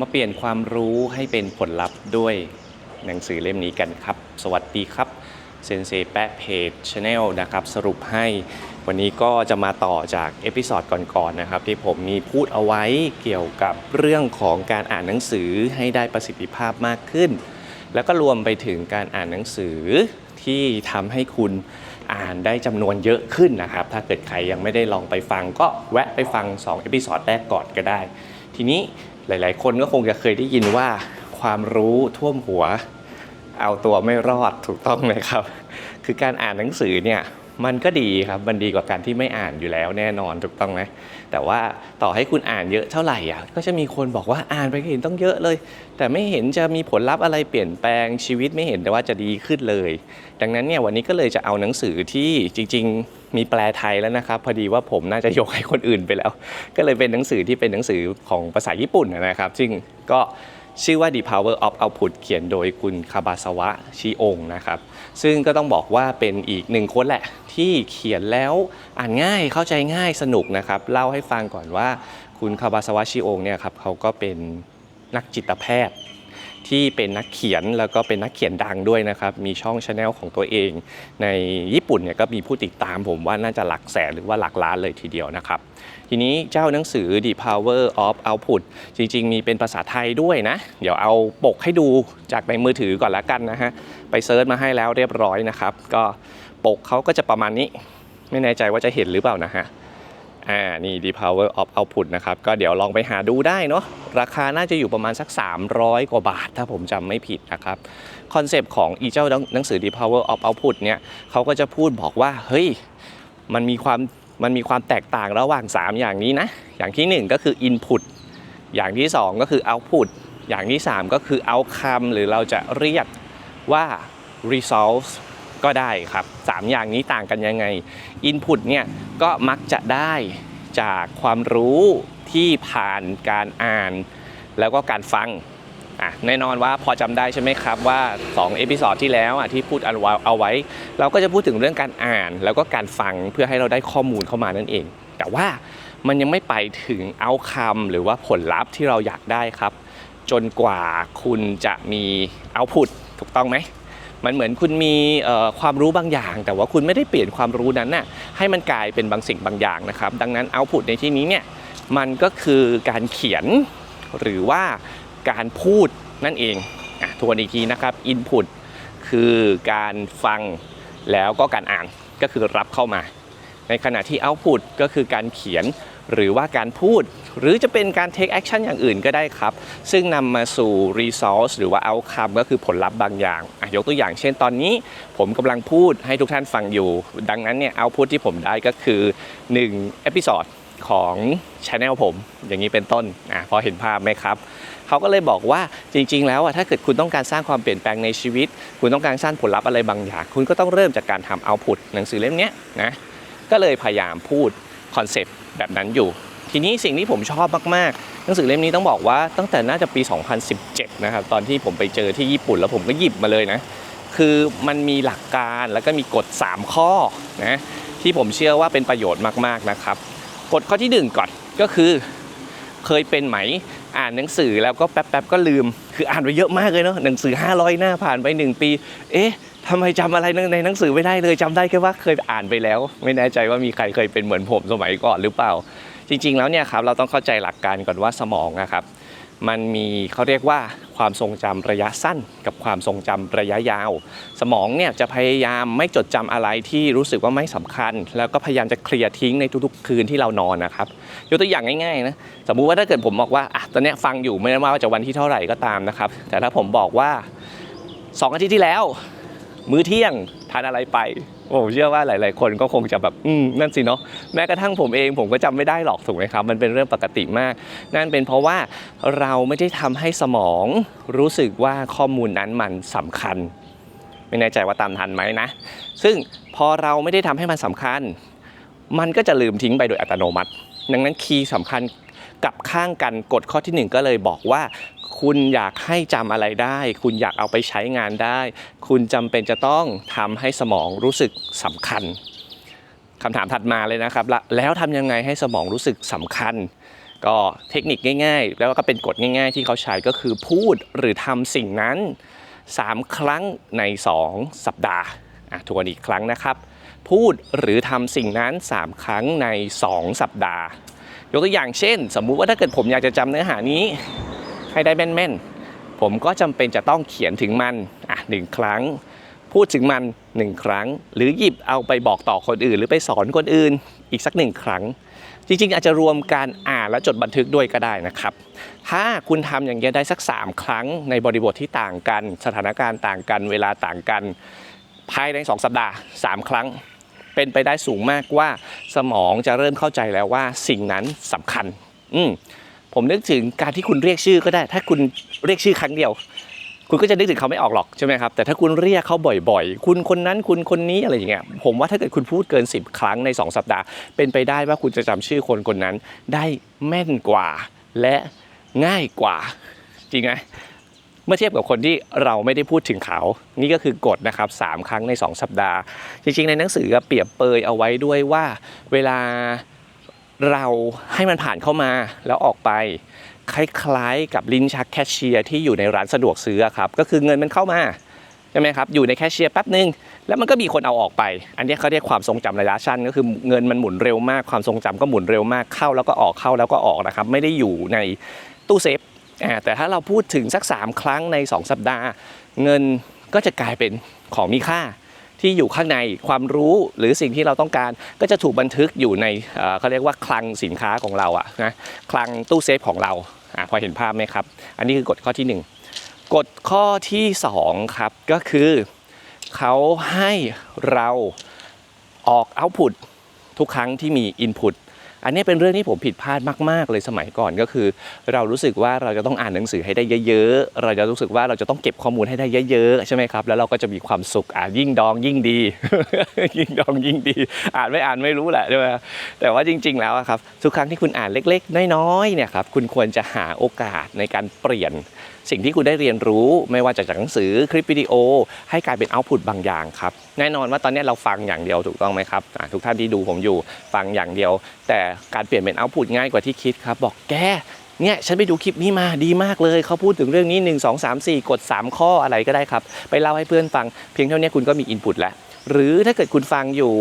มาเปลี่ยนความรู้ให้เป็นผลลัพธ์ด้วยหนังสือเล่มนี้กันครับ สวัสดีครับเซนเซแปะเพจชาแนลนะครับสรุปให้วันนี้ก็จะมาต่อจากเอพิ o d ดก่อนๆนะครับ ที่ผมมีพูดเอาไว้เกี่ยวกับเรื่องของการอ่านหนังสือให้ได้ประสิทธิภาพมากขึ้น แล้วก็รวมไปถึงการอ่านหนังสือที่ทำให้คุณอ่านได้จำนวนเยอะขึ้นนะครับ ถ้าเกิดใครยังไม่ได้ลองไปฟังก็แวะไปฟัง2เอพิ o d แรกก่อนก็ได้ ทีนี้ หลายๆ คนก็คงจะเคยได้ยินว่าความรู้ท่วมหัว เอาตัวไม่รอดถูกต้องไหมครับ คือการอ่านหนังสือเนี่ย มันก็ดีครับ มันดีกว่าการที่ไม่อ่านอยู่แล้วแน่นอนถูกต้องไหมแต่ว่าต่อให้คุณอ่านเยอะเท่าไหร่อะก็จะมีคนบอกว่าอ่านไปก็เห็นต้องเยอะเลย แต่ไม่เห็นจะมีผลลัพธ์อะไรเปลี่ยนแปลงชีวิตไม่เห็นแต่ว่าจะดีขึ้นเลย ดังนั้นเนี่ยวันนี้ก็เลยจะเอาหนังสือที่จริง ๆ มีแปลไทยแล้วนะครับ พอดีว่าผมน่าจะยกให้คนอื่นไปแล้ว ก็เลยเป็นหนังสือที่เป็นหนังสือของภาษาญี่ปุ่นนะครับ ซึ่งก็ ชื่อว่า The Power of Output เขียนโดยคุณคาบาสวะชิองนะครับ ซึ่งก็ต้องบอกว่าเป็นอีกหนึ่งคนแหละ ที่เขียนแล้วอ่านง่ายเข้าใจง่ายสนุกนะครับ เล่าให้ฟังก่อนว่าคุณคาบาสวะชิองเนี่ยครับเขาก็เป็นนักจิตแพทย์ ที่เป็นนักเขียนแล้วก็เป็นนักเขียนดังด้วยนะครับ มีช่องชาแนลของตัวเอง ในญี่ปุ่นเนี่ยก็มีผู้ติดตามผมว่าน่าจะหลักแสนหรือว่าหลักล้านเลยทีเดียวนะครับ ทีนี้เจ้าหนังสือ The Power of Output จริง ๆ มีเป็นภาษาไทยด้วยนะ เดี๋ยวเอาปกให้ดูจากในมือถือก่อนละกันนะฮะ ไปเซิร์ชมาให้แล้วเรียบร้อยนะครับ ก็ปกเขาก็จะประมาณนี้ ไม่แน่ใจว่าจะเห็นหรือเปล่านะฮะ อ่านี่ The Power of Output นะครับ ก็เดี๋ยวลองไปหาดูได้เนาะราคาน่าจะอยู่ประมาณสัก 300 กว่าบาท ถ้าผมจำไม่ผิดนะครับ คอนเซปต์ของอีเจ้าหนังสือ The Power of Output เนี่ยเขาก็จะพูดบอกว่า เฮ้ย มันมีความมันมีความแตกต่างระหว่าง 3 อย่างนี้นะ อย่างทีหนึ่1 ก็คือ Input อย่างที่ 2 ก็คือ Output อย่างที่ 3 ก็คือ Outcome หรือเราจะเรียกว่า Results ก็ได้ครับ 3 อย่างนี้ต่างกันยังไง Input เนี่ยก็มักจะได้จากความรู้ที่ผ่านการอ่าน แล้วก็การฟังอะแน่นอนว่าพอจำได้ใช่ไหมครับว่า2เอพิ o d ดที่แล้วอะที่พูดเอาไว้เอาไว้ เราก็จะพูดถึงเรื่องการอ่าน แล้วก็การฟังเพื่อให้เราได้ข้อมูลเข้ามานั่นเอง แต่ว่ามันยังไม่ไปถึงเอาคำหรือว่าผลลัพธ์ที่เราอยากได้ครับ จนกว่าคุณจะมีเอาพุตถูกต้องไหม มันเหมือนคุณมีความรู้บางอย่าง แต่ว่าคุณไม่ได้เปลี่ยนความรู้นั้นน่ะให้มันกลายเป็นบางสิ่งบางอย่างนะครับ ดังนั้นเอาพุตในที่นี้เนี่ยมันก็คือการเขียนหรือว่าการพูดนั่นเองอะทวนอีกทีนะครับ Input คือการฟังแล้วก็การอ่านก็คือรับเข้ามา ในขณะที่ Output ก็คือการเขียนหรือว่าการพูด หรือจะเป็นการ take action อย่างอื่นก็ได้ครับ ซึ่งนำมาสู่ resource หรือว่า outcome ก็คือผลลัพธ์บางอย่างยกตัวอย่างเช่นตอนนี้ผมกำลังพูดให้ทุกท่านฟังอยู่ ดังนั้นเนี่ย output ที่ผมได้ก็คือ1 episode ของ channel ผม อย่างนี้เป็นต้นอะพอเห็นภาพไหมครับ เขาก็เลยบอกว่าจริง ๆ แล้วอะถ้าเกิดคุณต้องการสร้างความเปลี่ยนแปลงในชีวิต คุณต้องการสร้างผลลัพธ์อะไรบางอย่าง คุณก็ต้องเริ่มจากการทำ output หนังสือเล่มนี้นะ ก็เลยพยายามพูดคอนเซปต์แบบนั้นอยู่ ทีนี้สิ่งที่ผมชอบมากๆหนังสือเล่มนี้ต้องบอกว่าตั้งแต่น่าจะปี 2017 นะครับ ตอนที่ผมไปเจอที่ญี่ปุ่นแล้วผมก็หยิบมาเลยนะ คือมันมีหลักการแล้วก็มีกฎ 3 ข้อนะที่ผมเชื่อว่าเป็นประโยชน์มากๆนะครับ กฎข้อที่ 1 ก่อนก็คือเคยเป็นไหมอ่านหนังสือแล้วก็แป๊บๆก็ลืม คืออ่านไปเยอะมากเลยเนาะหนังสือ 500 หน้าผ่านไป 1 ปี เอ๊ะ ทำไมจำอะไรในหนังสือไม่ได้เลยจำได้แค่ว่าเคยอ่านไปแล้ว ไม่แน่ใจว่ามีใครเคยเป็นเหมือนผมสมัยก่อนหรือเปล่า จริง ๆ แล้วเนี่ยครับเราต้องเข้าใจหลักการก่อนว่าสมองนะครับมันมีเขาเรียกว่าความทรงจำระยะสั้น กับความทรงจำระยะยาว สมองเนี่ยจะพยายามไม่จดจำอะไรที่รู้สึกว่าไม่สำคัญ แล้วก็พยายามจะเคลียร์ทิ้งในทุกๆ คืนที่เรานอนนะครับยกตัวอย่างง่ายๆนะสมมุติว่าถ้าเกิดผมบอกว่าอะตอนนี้ฟังอยู่ไม่ว่าจะวันที่เท่าไหร่ก็ตามนะครับแต่ถ้าผมบอกว่าสองอาทิตย์ที่แล้ว มื้อเที่ยงทานอะไรไปผมเชื่อว่าหลาย ๆ คนก็คงจะแบบอืมนั่นสิเนาะแม้กระทั่งผมเองผมก็จำไม่ได้หรอกถูกไหมครับมันเป็นเรื่องปกติมาก นั่นเป็นเพราะว่าเราไม่ได้ทำให้สมองรู้สึกว่าข้อมูลนั้นมันสำคัญ ไม่แน่ใจว่าตามทันไหมนะ ซึ่งพอเราไม่ได้ทำให้มันสำคัญ มันก็จะลืมทิ้งไปโดยอัตโนมัติ ดังนั้นคีย์สำคัญ กับข้างกันกฎข้อที่หนึ่งก็เลยบอกว่า คุณอยากให้จำอะไรได้ คุณอยากเอาไปใช้งานได้ คุณจำเป็นจะต้องทำให้สมองรู้สึกสำคัญคำถามถัดมาเลยนะครับ แล้วทำยังไงให้สมองรู้สึกสำคัญ ก็เทคนิคง่าย ๆ แล้วก็เป็นกฎง่าย ๆ ที่เขาใช้ก็คือพูดหรือทำสิ่งนั้น 3 ครั้งใน 2 สัปดาห์อทวนอีกครั้งนะครับ พูดหรือทำสิ่งนั้น 3 ครั้งใน 2 สัปดาห์ ยกตัวอย่างเช่น สมมุติว่าถ้าเกิดผมอยากจะจำเนื้อหานี้ให้ได้แม่นๆ ผมก็จำเป็นจะต้องเขียนถึงมันอะหนึ่งครั้ง พูดถึงมันหนึ่งครั้ง หรือหยิบเอาไปบอกต่อคนอื่น หรือไปสอนคนอื่นอีกสักหนึ่งครั้ง จริงๆ อาจจะรวมการอ่านและจดบันทึกด้วยก็ได้นะครับ ถ้าคุณทำอย่างเงี้ยได้สัก 3 ครั้งในบริบทที่ต่างกัน สถานการณ์ต่างกัน เวลาต่างกัน ภายใน 2 สัปดาห์ 3 ครั้ง เป็นไปได้สูงมากว่าสมองจะเริ่มเข้าใจแล้วว่าสิ่งนั้นสำคัญ อืผมนึกถึงการที่คุณเรียกชื่อก็ได้ ถ้าคุณเรียกชื่อครั้งเดียว คุณก็จะนึกถึงเขาไม่ออกหรอกใช่ไหมครับ แต่ถ้าคุณเรียกเขาบ่อยๆ คุณคนนั้นคุณคนนี้อะไรอย่างเงี้ย ผมว่าถ้าเกิดคุณพูดเกิน 10 ครั้งใน 2 สัปดาห์ เป็นไปได้ว่าคุณจะจำชื่อคนคนนั้นได้แม่นกว่า และง่ายกว่า จริงไหม เมื่อเทียบกับคนที่เราไม่ได้พูดถึงเขา นี่ก็คือกฎนะครับ3ครั้งใน 2 สัปดาห์ จริงๆ ในหนังสือก็เปรียบเปยเอาไว้ด้วยว่าเวลาเราให้มันผ่านเข้ามาแล้วออกไป คล้ายๆ กับลิ้นชักแคชเชียร์ที่อยู่ในร้านสะดวกซื้อครับก็คือเงินมันเข้ามาใช่ไหมครับอยู่ในแคชเชียร์แป๊บหนึ่งแล้วมันก็มีคนเอาออกไป อันนี้เขาเรียกความทรงจำระยะสั้นก็คือเงินมันหมุนเร็วมากความทรงจำก็หมุนเร็วมากเข้าแล้วก็ออกเข้าแล้วก็ออกนะครับไม่ได้อยู่ในตู้เซฟ แต่ถ้าเราพูดถึงสัก 3 ครั้งใน 2 สัปดาห์ เงินก็จะกลายเป็นของมีค่าที่อยู่ข้างในความรู้หรือสิ่งที่เราต้องการก็จะถูกบันทึกอยู่ในเขาเรียกว่าคลังสินค้าของเราอะนะคลังตู้เซฟของเราอพอเห็นภาพไหมครับ อันนี้คือกฎข้อที่ 1 กฎข้อที่ 2 ครับ ก็คือเขาให้เราออกเอาพุตทุกครั้งที่มีอินพุต อันนี้เป็นเรื่องที่ผมผิดพลาดมากๆ เลยสมัยก่อนก็คือ เรารู้สึกว่าเราจะต้องอ่านหนังสือให้ได้เยอะๆ เราจะรู้สึกว่าเราจะต้องเก็บข้อมูลให้ได้เยอะๆ ใช่ไหมครับ แล้วเราก็จะมีความสุขอ่านยิ่งดองยิ่งดี ยิ่งดองยิ่งดี อ่านไม่อ่านไม่รู้แหละใช่ไหมแต่ว่าจริง ๆ แล้วครับทุกครั้งที่คุณอ่านเล็ก ๆ น้อยๆ เนี่ยครับคุณควรจะหาโอกาสในการเปลี่ยน สิ่งที่คุณได้เรียนรู้ไม่ว่าจะจากหนังสือคลิปวิดีโอ ให้กลายเป็นเอาต์พุตบางอย่างครับแน่นอนว่าตอนนี้เราฟังอย่างเดียวถูกต้องไหมครับทุกท่านที่ดูผมอยู่ฟังอย่างเดียว แต่การเปลี่ยนเป็นเอาต์พุตง่ายกว่าที่คิดครับบอกแกเนี่ยฉันไปดูคลิปนี้มาดีมากเลย เขาพูดถึงเรื่องนี้ 1 2 3 4 กด 3 ข้ออะไรก็ได้ครับ ไปเล่าให้เพื่อนฟัง เพียงเท่านี้คุณก็มีอินพุตแล้ว หรือถ้าเกิดคุณฟังอยู่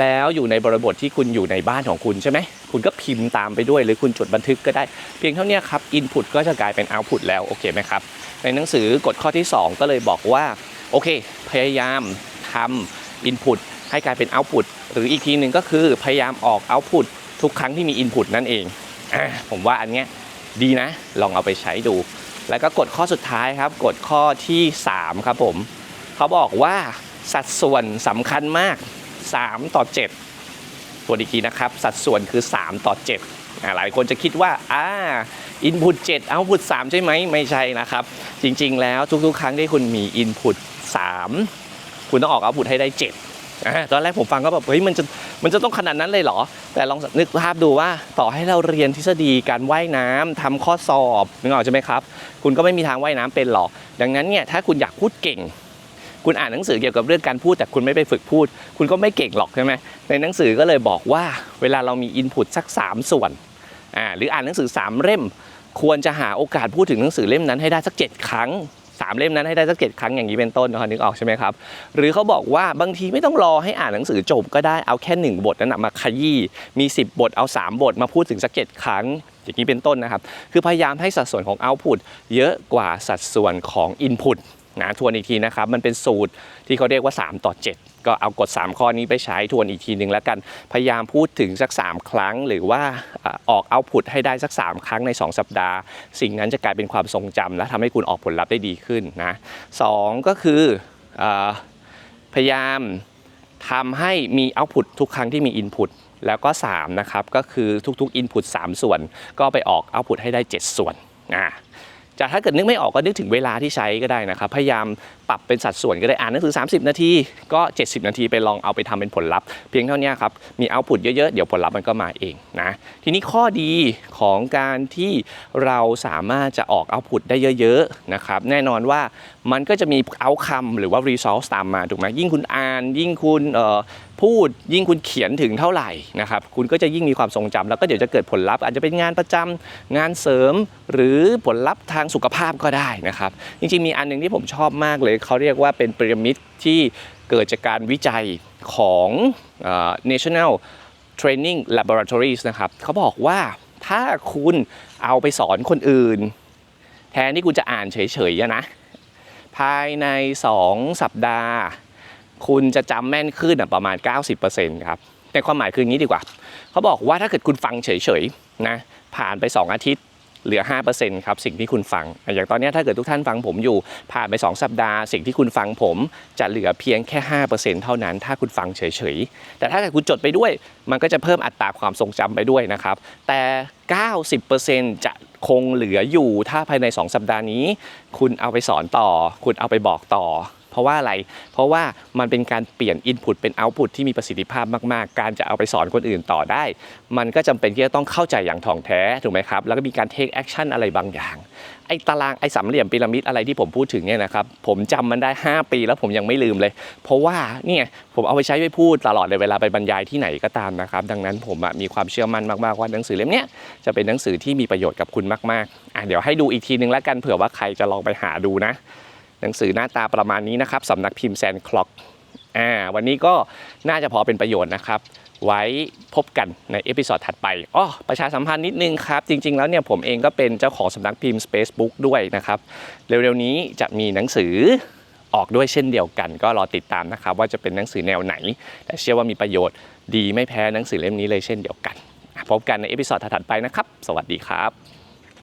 แล้วอยู่ในบริบทที่คุณอยู่ในบ้านของคุณใช่ไหมคุณก็พิมพ์ตามไปด้วย หรือคุณจดบันทึกก็ได้ เพียงเท่านี้ครับอินพุตก็จะกลายเป็นเอาพุตแล้วโอเคไหมครับในหนังสือกฎข้อที่ 2 ก็เลยบอกว่าโอเค พยายามทำอินพุตให้กลายเป็นเอาพุตหรืออีกทีหนึ่งก็คือพยายามออกเอาพุตทุกครั้งที่มีอินพุตนั่นเองอผมว่าอันเนี้ยดีนะ ลองเอาไปใช้ดู แล้วก็กฎข้อสุดท้ายครับกฎข้อที่ 3 ครับผม เขาบอกว่า สัดส่วนสำคัญมาก 3 ต่อ 7 ตัวอีกีนะครับ สัดส่วนคือ 3 ต่อ7อหลายคนจะคิดว่าอ่าอินพุต7เอาพุต3ใช่ไหมไม่ใช่นะครับ จริงๆ แล้วทุกๆ ครั้งที่คุณมีอินพุต3คุณต้องออกเอาพุตให้ได้ 7ตอนแรกผมฟังก็แบบเฮ้ยมันจะมันจะต้องขนาดนั้นเลยเหรอ แต่ลองนึกภาพดูว่าต่อให้เราเรียนทฤษฎีการว่ายน้ำทำข้อสอบนึกออกใช่ไหมครับ คุณก็ไม่มีทางว่ายน้ำเป็นหรอก ดังนั้นเนี่ยถ้าคุณอยากพูดเก่ง คุณอ่านหนังสือเกี่ยวกับเรื่องการพูด แต่คุณไม่ไปฝึกพูด คุณก็ไม่เก่งหรอกใช่ไหมในหนังสือก็เลยบอกว่า เวลาเรามีอินพุตสัก 3 ส่วนอ่าหรืออ่านหนังสือ 3 เล่ม ควรจะหาโอกาสพูดถึงหนังสือเล่มนั้นให้ได้สัก 7 ครั้ง3เล่มนั้นให้ได้สัก7ครั้งอย่างนี้เป็นต้นนะครับนึกออกใช่ไหมครับ หรือเขาบอกว่าบางทีไม่ต้องรอให้อ่านหนังสือจบก็ได้เอาแค่ 1 บทนั้นมาขยี้มี 10 บทเอา 3 บทมาพูดถึงสัก7ครั้ง อย่างนี้เป็นต้นนะครับ คือพยายามให้สัดส่วนของ output เยอะกว่าสัดส่วนของ input นะทวนอีกทีนะครับ มันเป็นสูตรที่เขาเรียกว่า 3 ต่อ 7 ก็เอากฎ 3 ข้อนี้ไปใช้ทวนอีกทีหนึ่งแล้วกัน พยายามพูดถึงสัก 3 ครั้ง หรือว่าออกเอาพุตให้ได้สัก 3 ครั้งใน 2 สัปดาห์ สิ่งนั้นจะกลายเป็นความทรงจำและทำให้คุณออกผลลัพธ์ได้ดีขึ้นนะสองก็คืออพยายามทำให้มีเอาพุตทุกครั้งที่มีอินพุตแล้วก็3นะครับก็คือทุกๆ Input 3 ส่วน ก็ไปออกเอาพุตให้ได้ 7 ส่วนอ่า จะถ้าเกิดนึกไม่ออกก็นึกถึงเวลาที่ใช้ก็ได้นะครับ พยายามปรับเป็นสัดส่วนก็ได้อ่านหนังสือ 30 นาที ก็ 70 นาทีไปลองเอาไปทำเป็นผลลัพธ์เพียงเท่านี้ครับ มีเอาพุตเยอะๆ เดี๋ยวผลลัพธ์มันก็มาเองนะทีนี้ข้อดีของการที่เราสามารถจะออกเอาพุตได้เยอะๆนะครับแน่นอนว่ามันก็จะมีเอาคำหรือว่า resource ตามมาถูกไหมยิ่งคุณอ่าน ยิ่งคุณพูดยิ่งคุณเขียนถึงเท่าไหร่นะครับคุณก็จะยิ่งมีความทรงจำแล้วก็เดี๋ยวจะเกิดผลลัพธ์ อาจจะเป็นงานประจำงานเสริม หรือผลลัพธ์ทางสุขภาพก็ได้นะครับจริงๆมีอันหนึงที่ผมชอบมากเลยเขาเรียกว่าเป็นพีระมิดที่เกิดจากการวิจัยของ National Training Laboratories นะครับเขาบอกว่าถ้าคุณเอาไปสอนคนอื่น แทนที่คุณจะอ่านเฉยๆนะ ภายใน 2 สัปดาห์ คุณจะจำแม่นขึ้นประมาณ 90%ครับแต่ความหมายคืออย่างนี้ดีกว่า เขาบอกว่าถ้าเกิดคุณฟังเฉยๆนะผ่านไป 2 อาทิตย์ เหลือ 5%ครับสิ่งที่คุณฟัง อย่างตอนนี้ถ้าเกิดทุกท่านฟังผมอยู่ ผ่านไป 2 สัปดาห์ สิ่งที่คุณฟังผมจะเหลือเพียงแค่ 5%เท่านั้น ถ้าคุณฟังเฉยๆ แต่ถ้าเกิดคุณจดไปด้วย มันก็จะเพิ่มอัตราความทรงจำไปด้วยนะครับ แต่ 90%จะคงเหลืออยู่ถ้าภายใน 2 สัปดาห์นี้ คุณเอาไปสอนต่อ คุณเอาไปบอกต่อ เพราะว่าอะไร เพราะว่ามันเป็นการเปลี่ยน Input เป็น Output ที่มีประสิทธิภาพมาก ๆ การจะเอาไปสอนคนอื่นต่อได้ มันก็จำเป็นที่จะต้องเข้าใจอย่างถ่องแท้ถูกไหมครับ แล้วก็มีการ take action อะไรบางอย่างไอ้ตารางไอ้สามเหลี่ยมพีระมิดอะไรที่ผมพูดถึงเนี่ยนะครับผมจำมันได้ 5 ปีแล้วผมยังไม่ลืมเลย เพราะว่าเนี่ยผมเอาไปใช้ไปพูดตลอดเลยเวลาไปบรรยายที่ไหนก็ตามนะครับ ดังนั้นผมมีความเชื่อมั่นมากๆว่าหนังสือเล่มเนี้ยจะเป็นหนังสือที่มีประโยชน์กับคุณมากๆอะเดี๋ยวให้ดูอีกทีนึงแล้วกันเผื่อว่าใครจะลองไปหาดูนะ นังสือหน้าตาประมาณนี้นะครับสำนักพิมพ์แซนคล็อกอ่าวันนี้ก็น่าจะพอเป็นประโยชน์นะครับ ไว้พบกันในเอพิซอดถัดไปอ้อประชาสัมพันธ์นิดนึงครับ จริง ๆ แล้วเนี่ยผมเองก็เป็นเจ้าของสำนักพิมพ์ Spacebook ด้วยนะครับ เร็วๆนี้จะมีหนังสือออกด้วยเช่นเดียวกัน ก็รอติดตามนะครับ ว่าจะเป็นหนังสือแนวไหน แต่เชื่อว่ามีประโยชน์ดีไม่แพ้หนังสือเล่มนี้เลยเช่นเดียวกัน พบกันในเอพิซอดถัดไปนะครับ สวัสดีครับ